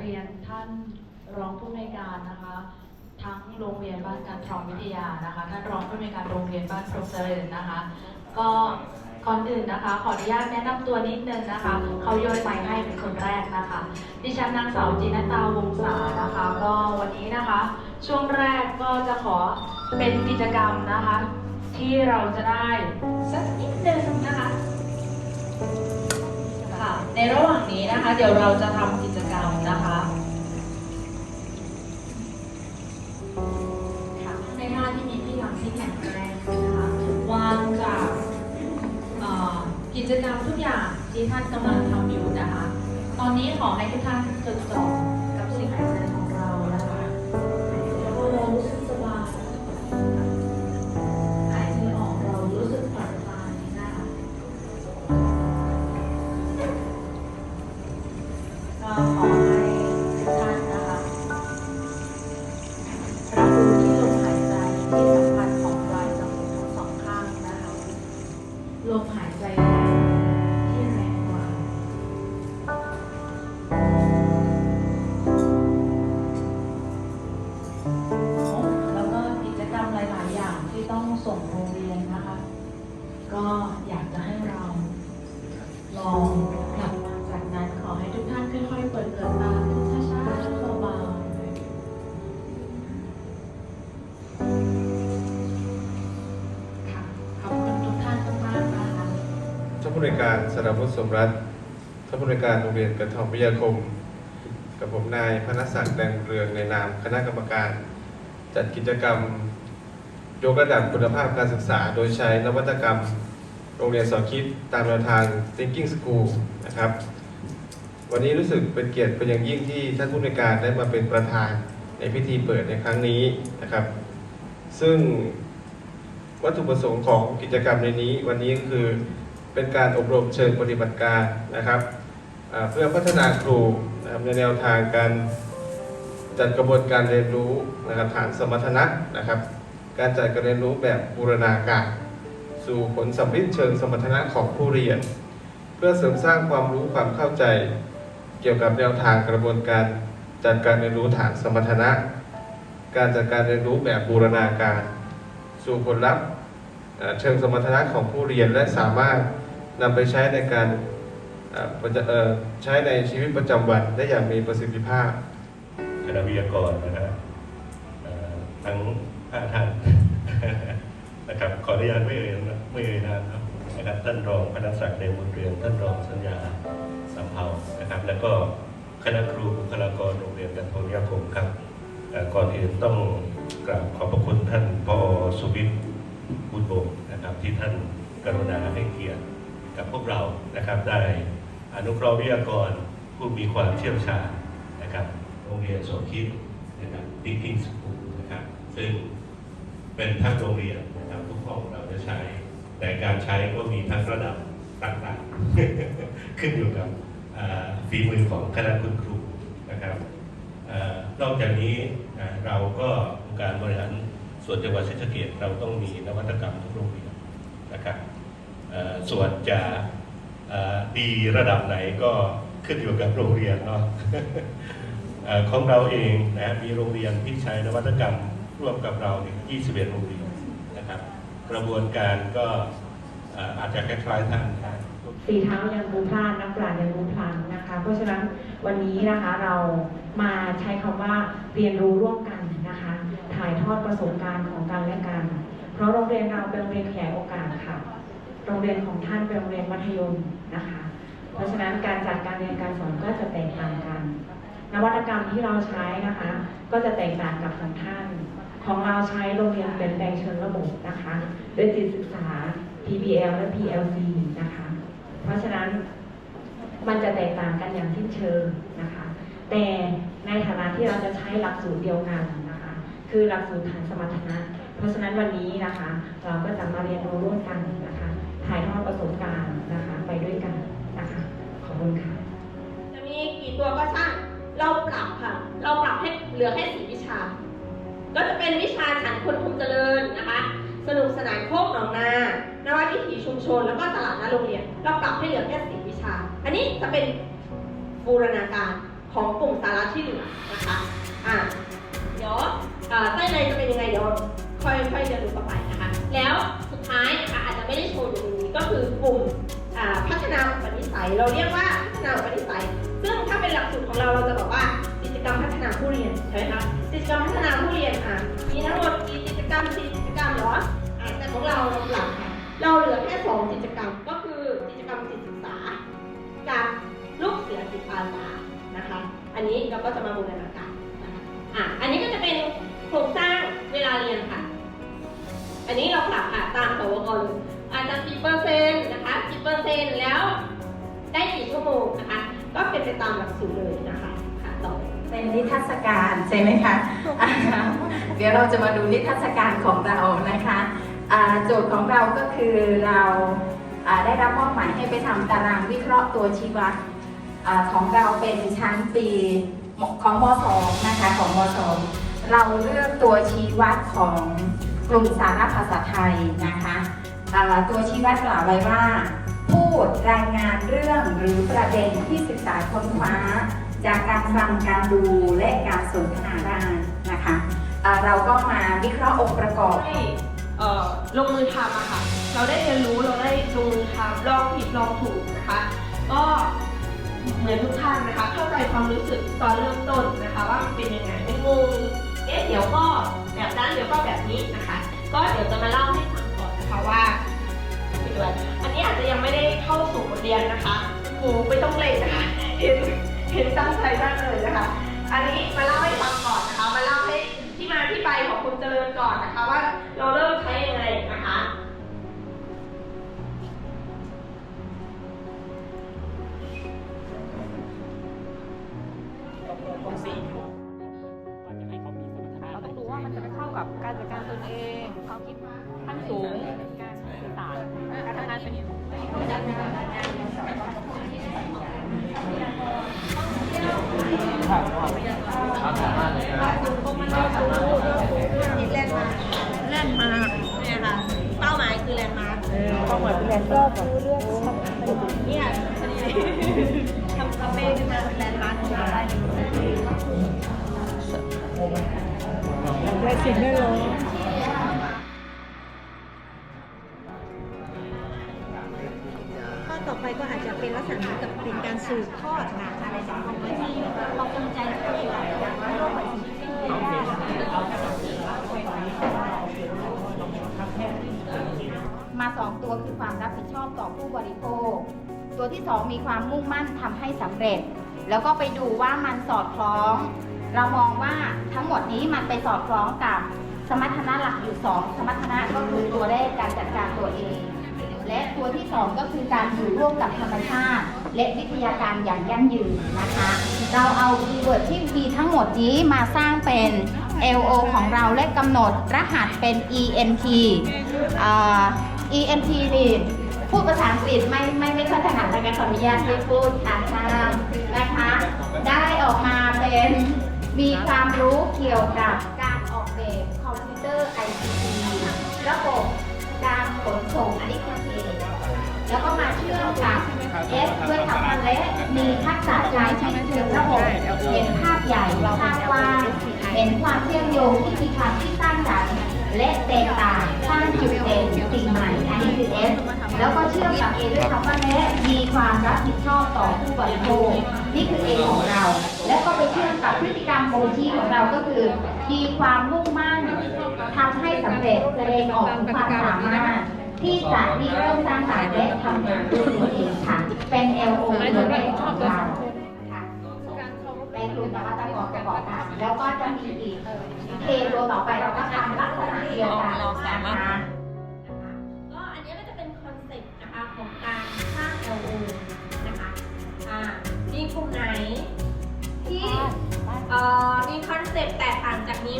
เรียนท่านรองผู้อำนวยการนะคะ ทั้งโรงเรียนบ้านการทรองวิทยานะคะ ท่านรองผู้อำนวยการโรงเรียนบ้านพรมเจริญนะคะ ก็ก่อนอื่นนะคะ ขออนุญาตแนะนำตัวนิดนึงนะคะ เขาโยนไมค์ให้เป็นคนแรกนะคะ ดิฉันนางสาวจินตาวงศานะคะ ก็วันนี้นะคะ ช่วงแรกก็จะขอเป็นกิจกรรมนะคะ ที่เราจะได้สักนิดนึงนะคะค่ะในระหว่างนี้นะคะ เดี๋ยวเราจะทำกิจกรรมนะคะ จกรรมทุกอย่างที่ท่านกำลังทำอยู่นะคะ ตอนนี้ขอให้ทุกท่านจดจ่อ ผู้ในการสราวุฒิสมรัตท่านผู้ในการโรงเรียนกระทอมวิทยาคม กับผมนายพนศักดิ์แดงเรืองในนามคณะกรรมการ จัดกิจกรรม ยกระดับคุณภาพการศึกษา โดยใช้นวัตกรรม โรงเรียนสอนคิดตามแนวทาง Thinking School นะครับ วันนี้รู้สึกเป็นเกียรติเป็นอย่างยิ่งที่ท่านผู้ในการได้มาเป็นประธานในพิธีเปิดในครั้งนี้นะครับ ซึ่งวัตถุประสงค์ของกิจกรรมในนี้ วันนี้ก็คือ เป็นการอบรมเชิงปฏิบัติการนะครับเพื่อพัฒนาครูนะครับในแนวทางการจัดกระบวนการเรียนรู้นะครับฐานสมรรถนะนะครับ การจัดการเรียนรู้แบบบูรณาการ สู่ผลสัมฤทธิ์เชิงสมรรถนะของผู้เรียน เพื่อเสริมสร้างความรู้ความเข้าใจ เกี่ยวกับแนวทางกระบวนการจัดการเรียนรู้ฐานสมรรถนะ การจัดการเรียนรู้แบบบูรณาการ สู่ผลลัพธ์เชิงสมรรถนะของผู้เรียนและสามารถ นำไปใช้ในการใช้ในชีวิตประจำวันได้อย่างมีประสิทธิภาพคณะวิทยากรนะฮะทั้งห้าท่านนะครับขออนุญาตไม่เอ่ยไม่เอ่ยนามครับนะครับท่านรองพนักศักดิ์เดชบุญเรืองท่านรองสัญญาสัมเภานะครับ แล้วก็คณะครูบุคลากรโรงเรียนกันทวิยาคมครับก่อนอื่นต้องกราบขอบพระคุณท่านพอสุวิทย์บุญบงนะครับที่ท่านกรุณาให้เกียรติ กับพวกเรานะครับ ได้อนุเคราะห์วิทยากรผู้มีความเชี่ยวชาญนะครับโรงเรียนโสคิดนะครับ Thinking School นะครับ ซึ่งเป็นทั้งโรงเรียนนะครับทุกห้องเราจะใช้ แต่การใช้ก็มีทั้งระดับต่างๆ ขึ้นอยู่กับฝีมือของคณะคุณครูนะครับอนอกจากนี้เราก็การบริหารส่วนจังหวัดศรีสะเกษเราต้องมีนวัตกรรมทุกโรงเรียนนะครับ ส่วนจะดีระดับไหนก็ขึ้นอยู่กับโรงเรียนเนาะของเราเองนะมีโรงเรียนที่ใช้นวัตกรรมร่วมกับเราเนี่ย21 โรงเรียนนะครับ กระบวนการก็อาจจะคล้ายๆท่านนะฝีเท้ายังรู้พลาดนักปราชญ์ยังรู้พลังนะคะ เพราะฉะนั้นวันนี้นะคะเรามาใช้คำว่าเรียนรู้ร่วมกันนะคะ ถ่ายทอดประสบการณ์ของกันและกัน เพราะโรงเรียนเราเป็นโรงเรียนขยายโอกาสค่ะ โรงเรียนของท่านเป็นโรงเรียนมัธยมนะคะ เพราะฉะนั้นการจัดการเรียนการสอนก็จะแตกต่างกัน นวัตกรรมที่เราใช้นะคะ ก็จะแตกต่างกับของท่าน ของเราใช้โรงเรียนเป็นแปลงเชิงระบบนะคะด้วยจิตศึกษา PBL และ PLC นะคะ เพราะฉะนั้นมันจะแตกต่างกันอย่างสิ้นเชิงนะคะ แต่ในฐานะที่เราจะใช้หลักสูตรเดียวกันนะคะ คือหลักสูตรฐานสมรรถนะ เพราะฉะนั้นวันนี้นะคะ เราก็จะมาเรียนรู้ร่วมกันนะคะ ถ่ายทอดประสบการณ์นะคะไปด้วยกันนะคะขอบคุณค่ะ จะมีกี่ตัวก็ช่างเราปรับค่ะ เราปรับให้เหลือแค่สี่วิชา ก็จะเป็นวิชาฉันคนคุมเจริญนะคะ สนุกสนานโคกหนองนานวัตวิถีชุมชน แล้วก็ตลาดหน้าโรงเรียน เราปรับให้เหลือแค่สี่วิชา อันนี้จะเป็นบูรณาการของกลุ่มสาระที่เหลือนะคะ เราเรียกว่าพัฒนาอุปนิสัย ซึ่งถ้าเป็นหลักสูตรของเราเราจะบอกว่ากิจกรรมพัฒนาผู้เรียนใช่ไหมคะกิจกรรมพัฒนาผู้เรียนอะมีทั้งหมดกี่กิจกรรมสี่กิจกรรมเหรออะแต่ของเราเราปรับค่ะเราเหลือแค่สองกิจกรรมก็คือกิจกรรมจิตศึกษากับลูกเสือจิตอาสานะคะ อันนี้เราก็จะมาบูรณาการนะคะอะอันนี้ก็จะเป็นโครงสร้างเวลาเรียนค่ะ อันนี้เราปรับค่ะตามสวกเลยอาจจะกี่เปอร์เซ็นต์นะคะกี่เปอร์เซ็นต์แล้ว ชั่วโมงนะคะ ก็เป็นไปตามหลักสูตรเลยนะคะค่ะต่อเป็นนิทรรศการใช่ไหมคะอ่าเดี๋ยวเราจะมาดูนิทรรศการของเรานะคะอ่าโจทย์ของเราก็คือเราอ่าได้รับมอบหมายให้ไปทำตารางวิเคราะห์ตัวชี้วัดอ่าของเราเป็นชั้นปีของม .2 นะคะของม .2 เราเลือกตัวชี้วัดของกลุ่มสาระภาษาไทยนะคะอ่าตัวชี้วัดกล่าวไว้ว่า พูดรายงานเรื่องหรือประเด็นที่ศึกษาค้นคว้า จากการฟังการดูและการสนทนาได้นะคะอ่าเราก็มาวิเคราะห์องค์ประกอบ ให้เอ่อลงมือทำอะค่ะ เราได้เรียนรู้เราได้ลงมือทำลองผิดลองถูกนะคะ ก็เหมือนทุกท่านนะคะ เข้าใจความรู้สึกตอนเริ่มต้นนะคะ ว่ามันเป็นยังไงไม่งงเอ๊ะเดี๋ยวก็แบบนั้นเดี๋ยวก็แบบนี้นะคะ ก็เดี๋ยวจะมาเล่าให้ฟังก่อนนะคะว่าไปด้วยอัน นี้อาจจะยังไม่ได้เข้าสู่บทเรียนนะคะโอ้ไม่ต้องเลยนะคะเห็นเห็นตั้งใจมากเลยนะคะ อันนี้มาเล่าให้ฟังก่อนนะคะ มาเล่าให้ที่มาที่ไปของคุณเจริญก่อนนะคะ ว่าเราเริ่มใช้ยังไงนะคะเราต้องดูว่ามันจะไปเข้ากับการจัดการตนเองความคิดขั้นสูงารสื่อสารการทำงานเป็นนี่แลนด์มาร์คแลนด์มาร์คเนี่ยค่ะ เป้าหมายคือแลนด์มาร์คควาหมายเป็นแรงก็คือเรื่องเนี่ยพอดีทำคาเฟ่ขึ้นมาเป็นแลนด์มาร์คของเราได้และสิ่งแวดล้อม สืบทอดงานอะไรจากความที่เราภูมิใจตัวเองอย่างว่าโลกใบนี้มาสองตัวคือความรับผิดชอบต่อผู้บริโภค ตัวที่สองมีความมุ่งมั่นทำให้สำเร็จ แล้วก็ไปดูว่ามันสอดคล้อง เรามองว่าทั้งหมดนี้มันไปสอดคล้องกับสมรรถนะหลักอยู่สองสมรรถนะก็คือตัวแรกการจัดการตัวเอง และตัวที่สองก็คือการอยู่ร่วมกับธรรมชาติ และวิทยาการอย่างยั่งยืนนะคะ เราเอาคีย์เวิร์ดที่มีทั้งหมดนี้มาสร้างเป็น LO ของเราและกำหนดรหัสเป็น ENT ENT นี่พูดภาษาอังกฤษไม่ไม่ไม่ค่อยถนัดนะคะขออนุญาตไม่พูดอ่านตามนะคะ ได้ออกมาเป็นมีความรู้เกี่ยวกับการออกแบบคอมพิวเตอร์ ICT ระบบการขนส่งอันนี้คือ A แล้วก็มาเชื่อมกับ S เพื่อทำให้และมีทักษะการใช้เชิงระบบเห็นภาพใหญ่ภาพกว้างเห็นความเชื่อมโยงที่มีความที่สร้างสรรค์และแตกต่างสร้างจุดเด่นสิ่งใหม่อันนี้คือ S แล้วก็เชื่อมกับ A ด้วยคำว่าและมีความรับผิดชอบต่อผู้บริโภคนี่คือ A ของเรา แล้วก็ไปเชื่อมกับพฤติกรรมโมชีของเราก็คือ มีความมุ่งมั่นทำให้สำเร็จแสดงออกถึงความสามารถ ที่จะริเริ่มสร้างสรรค์และทำงานด้วยตัวเองค่ะ เป็น LO ตัวแรกของเราค่ะในกลุ่มนวัตกรประกอบการแล้วก็จะมีอีก K ตัวต่อไปเราก็ทำลักษณะเดียวกันนะคะก็อันนี้ก็จะเป็นคอนเซ็ปต์นะคะของการสร้าง LO นะคะอ่ามีกลุ่มไหนที่เอ่อมีคอนเซ็ปต์แตกต่างจากนี้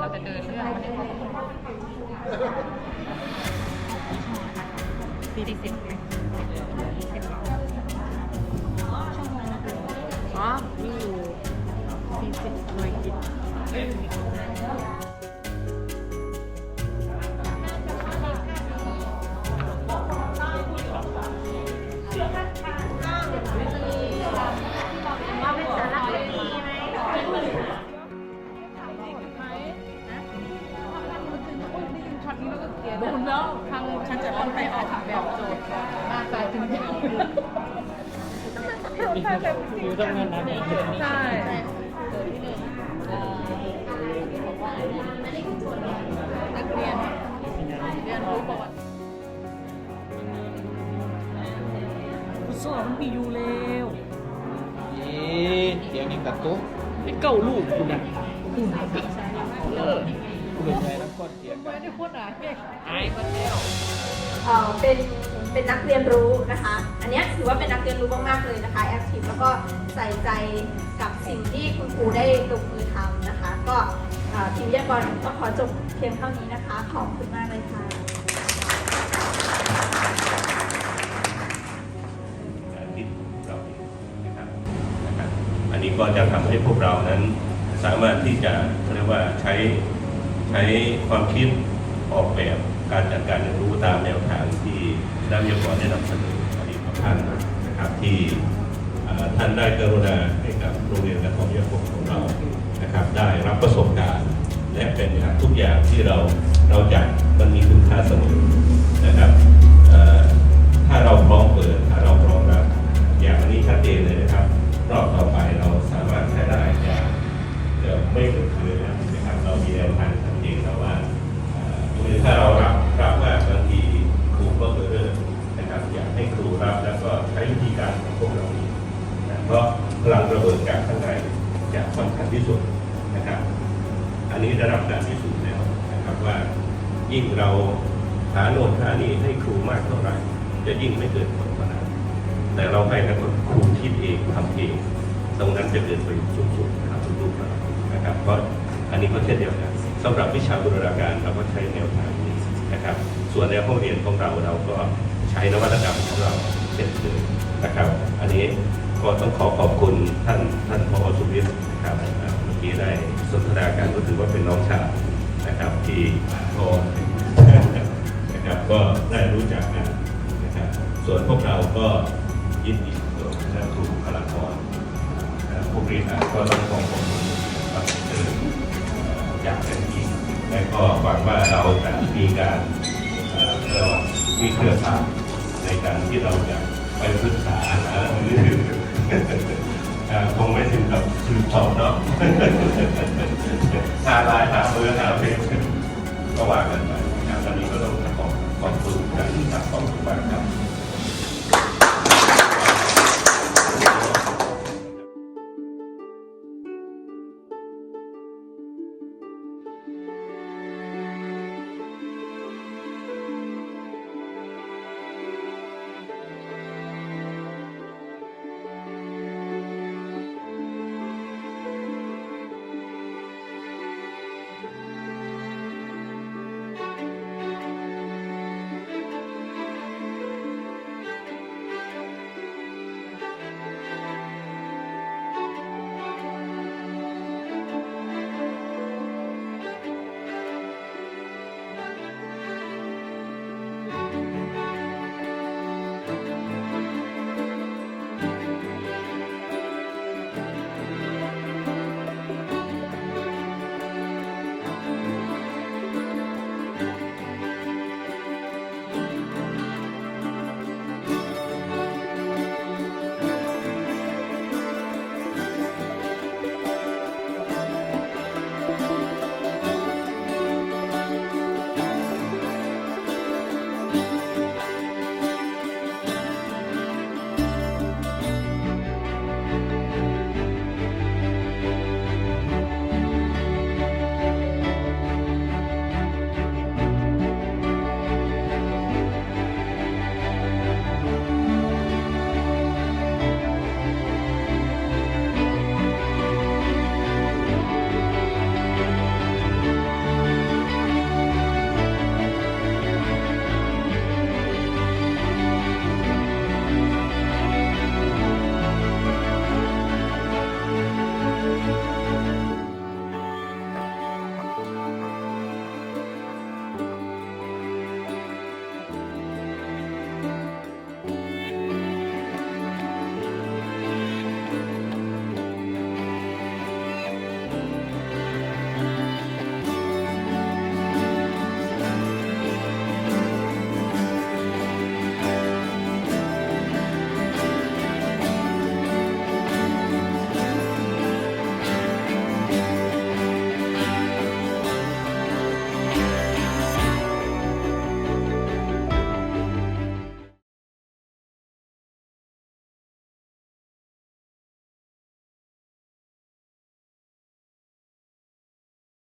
เราจะเดินเรื่องไม่ได้พบสี่สิบอ๋อมีอยู่สี่สิบหน่วยกิต อยู่ตรงนั้นนะใช่นักเรียนเรียนรู้ประวัติสอมันมีอยู่แล้วเอ๊ะเดี๋ยวนี้ตัดตุ๊กไอ้เก้าลูกคุณนะเออ กูเป็นไงน้ำก้อนเสียไม่ได้พูดอะเรียกอายมันแล้วเอ่อเป็นเป็นนักเรียนรู้นะคะ อันเนี้ยถือว่าเป็นนักเรียนรู้มากๆเลยนะคะแอคทีฟแล้วก็ใส่ใจกับสิ่งที่คุณครูได้ลงมือทำนะคะ ก็เอ่อทีมวิทยากรก็ขอจบเพียงเท่านี้นะคะ ขอบคุณมากเลยค่ะ ที่เราเองนะครับนะครับ อันนี้ก็จะทำให้พวกเรานั้นสามารถที่จะเรียกว่าใช้ ใช้ความคิดออกแบบการจัดการเรียนรู้ตามแนวทางที่นักวิทยากรได้นำเสนออดีตของท่านนะครับที่ท่านได้กรุณาให้กับโรงเรียนและของวิทยาคมของเรานะครับ ได้รับประสบการณ์ และเป็นทุกอย่างที่เราเราจัดมันมีคุณค่าเสมอนะครับถ้าเราพร้อมเปิดถ้าเราพร้อมรับอย่างอันนี้ชัดเจนเลยนะครับ รอบต่อไปเราสามารถใช้ได้อย่างเอ่อไม่เกิดคืน ที่สุดนะครับ อันนี้ได้รับการพิสูจน์แล้วนะครับว่ายิ่งเราหาโน่นหานี่ให้ครูมากเท่าไหร่ จะยิ่งไม่เกิดผลกว่านั้นแต่เราให้นักครูคิดเองทำเองตรงนั้นจะเกิดประโยชน์สูงสุดนะครับทุกๆเรานะครับเพราะอันนี้ก็เช่นเดียวกันสำหรับวิชาบูรณาการเราก็ใช้แนวทางนี้นะครับ ส่วนในห้องเรียนของเราเราก็ใช้นวัตกรรมของเราเช่นเดิมนะครับ อันนี้ ก็ต้องขอขอบคุณท่านท่านพอสุวิทย์นะครับเมื่อกี้ได้สนทนากันก็ถือว่าเป็นน้องชายนะครับที่พอนะครับก็ได้รู้จักกันนะครับ ส่วนพวกเราก็ยินดีกับท่านครูบุคลากรนะครับผู้บริหารก็ต้องขอขอบคุณครับเชิญจากเป็นทีมและก็หวังว่าเราจะมีการเรามีเครือข่ายในการที่เราจะไปปรึกษาหรือ คงไม่ถึงกับถือสองเนาะหาลายหาเบอร์หาเพลงก็ว่ากันไปงานตอนนี้ก็ต้องขอบขอบคุณการที่จทต้องทุกบ้านครับ